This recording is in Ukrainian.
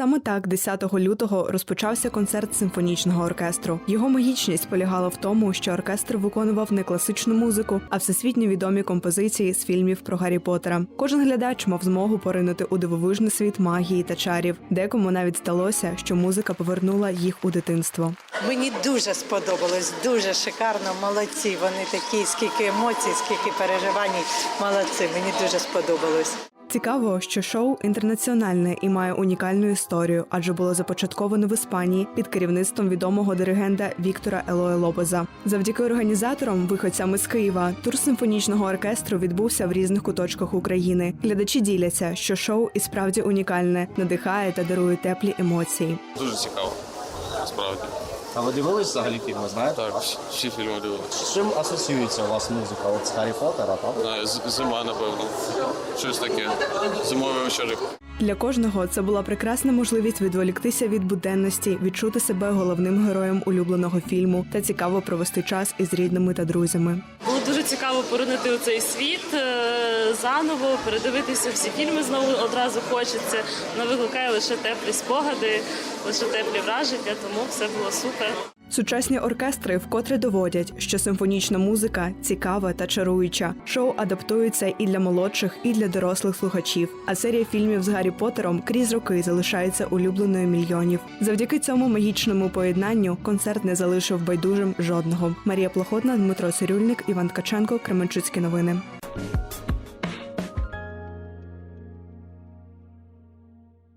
Саме так, 10 лютого розпочався концерт симфонічного оркестру. Його магічність полягала в тому, що оркестр виконував не класичну музику, а всесвітньо відомі композиції з фільмів про Гаррі Поттера. Кожен глядач мав змогу поринути у дивовижний світ магії та чарів. Декому навіть здалося, що музика повернула їх у дитинство. Мені дуже сподобалось, дуже шикарно, молодці. Вони такі, скільки емоцій, скільки переживань. Молодці, мені дуже сподобалось. Цікаво, що шоу інтернаціональне і має унікальну історію, адже було започатковано в Іспанії під керівництвом відомого диригента Віктора Елоє Лобеза. Завдяки організаторам, виходцям із Києва, тур симфонічного оркестру відбувся в різних куточках України. Глядачі діляться, що шоу і справді унікальне, надихає та дарує теплі емоції. Дуже цікаво, справді. А ви дивились взагалі фільми, знаєте? Так, всі- всі фільми дивилися. З чим асоціюється у вас музика? От з Гаррі Поттера, так? З- Зима, напевно. Щось таке. Зимовий вечорик. Для кожного це була прекрасна можливість відволіктися від буденності, відчути себе головним героєм улюбленого фільму та цікаво провести час із рідними та друзями. Було дуже цікаво поринути у цей світ е, заново, передивитися всі фільми знову одразу хочеться. Воно викликає лише теплі спогади, лише теплі враження, тому все було супер. Сучасні оркестри вкотре доводять, що симфонічна музика цікава та чаруюча. Шоу адаптується і для молодших, і для дорослих слухачів. А серія фільмів з Гаррі Поттером крізь роки залишається улюбленою мільйонів. Завдяки цьому магічному поєднанню концерт не залишив байдужим жодного. Марія Плохотна, Дмитро Цирюльник, Іван Ткаченко, Кременчуцькі новини.